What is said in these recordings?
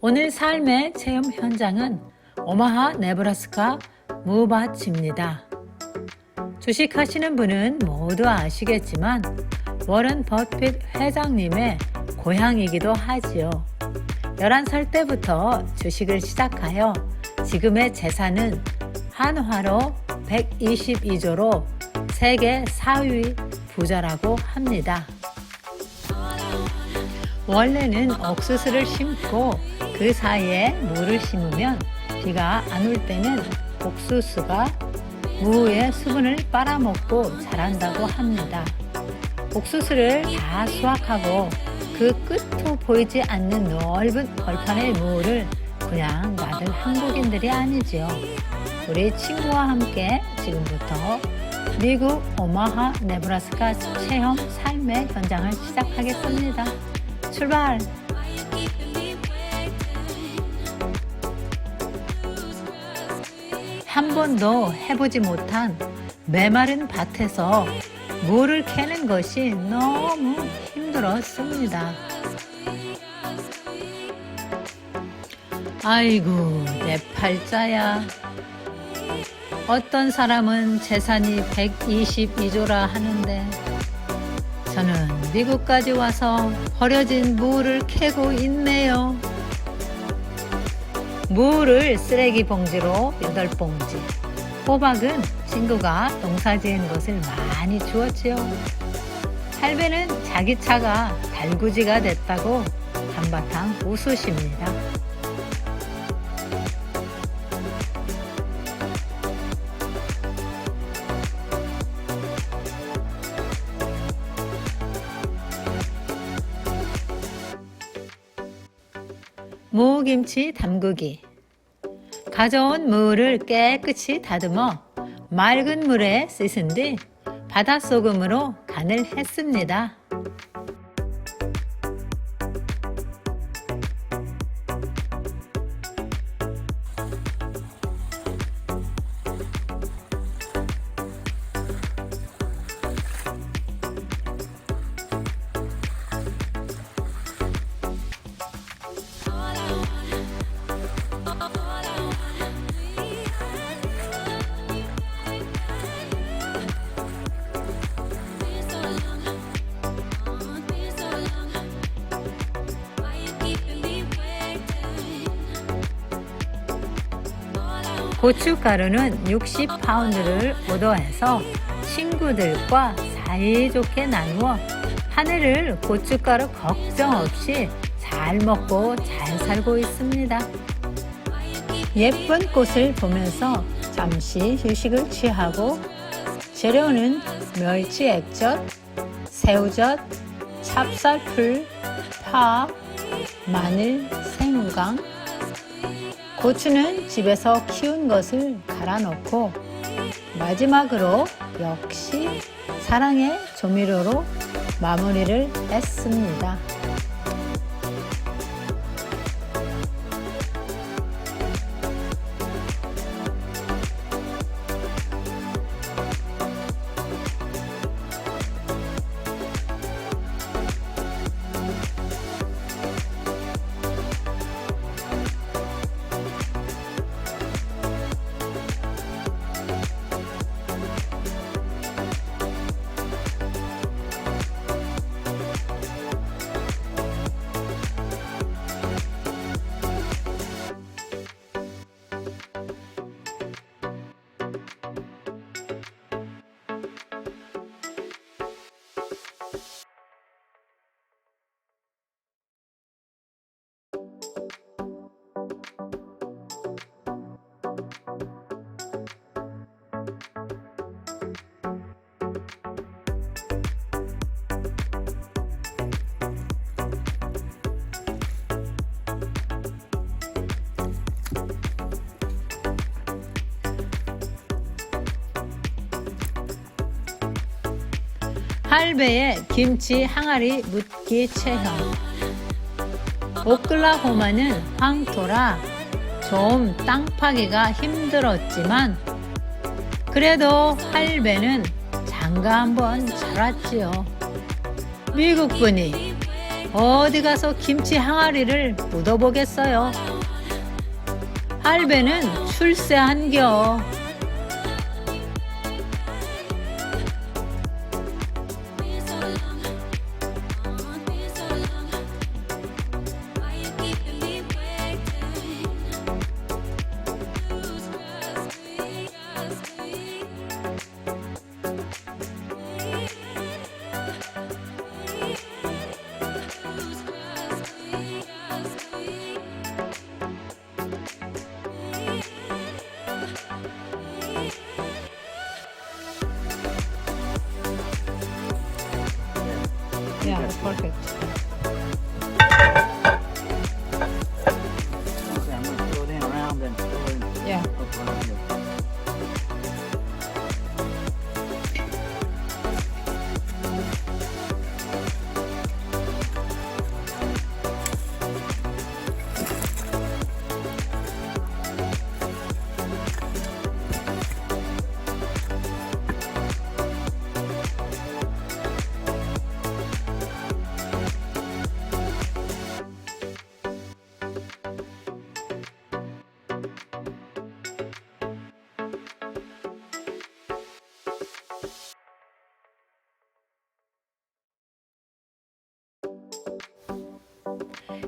오늘 삶의 체험 현장은 오마하 네브라스카 무바치입니다. 주식하시는 분은 모두 아시겠지만 워런 버핏 회장님의 고향이기도 하지요. 11살 때부터 주식을 시작하여 지금의 재산은 한화로 122조로 세계 4위 부자라고 합니다. 원래는 옥수수를 심고 그 사이에 무를 심으면 비가 안 올 때는 옥수수가 무의 수분을 빨아먹고 자란다고 합니다. 옥수수를 다 수확하고 그 끝도 보이지 않는 넓은 벌판의 무를 그냥 놔둘 한국인들이 아니지요. 우리 친구와 함께 지금부터 미국 오마하 네브라스카 체험 삶의 현장을 시작하겠습니다. 출발! 한 번도 해보지 못한 메마른 밭에서 물을 캐는 것이 너무 힘들었습니다. 아이고, 내 팔자야. 어떤 사람은 재산이 122조라 하는데, 저는 미국까지 와서 버려진 무를 캐고 있네요. 무를 쓰레기 봉지로 8봉지. 호박은 친구가 농사 지은 것을 많이 주었지요. 할배는 자기 차가 달구지가 됐다고 한바탕 웃으십니다. 무김치 담그기. 가져온 무를 깨끗이 다듬어 맑은 물에 씻은 뒤 바닷소금으로 간을 했습니다. 고춧가루는 60파운드를 오더해서 친구들과 사이좋게 나누어 하늘을 고춧가루 걱정 없이 잘 먹고 잘 살고 있습니다. 예쁜 꽃을 보면서 잠시 휴식을 취하고 재료는 멸치 액젓, 새우젓, 찹쌀풀, 파, 마늘, 생강, 고추는 집에서 키운 것을 갈아 넣고 마지막으로 역시 사랑의 조미료로 마무리를 했습니다. 할배의 김치 항아리 묻기 체험. 오클라호마는 황토라 좀 땅 파기가 힘들었지만 그래도 할배는 장가 한번 잘 왔지요. 미국 분이 어디 가서 김치 항아리를 묻어보겠어요. 할배는 출세한겨.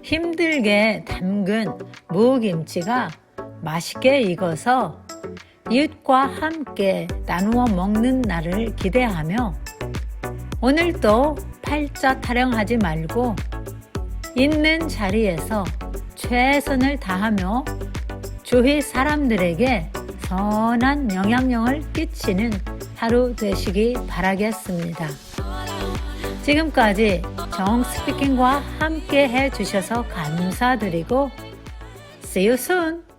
힘들게 담근 무김치가 맛있게 익어서 이웃과 함께 나누어 먹는 날을 기대하며 오늘도 팔자 타령하지 말고 있는 자리에서 최선을 다하며 주위 사람들에게 선한 영향력을 끼치는 하루 되시기 바라겠습니다. 지금까지 정 스피킹과 함께 해주셔서 감사드리고 See you soon!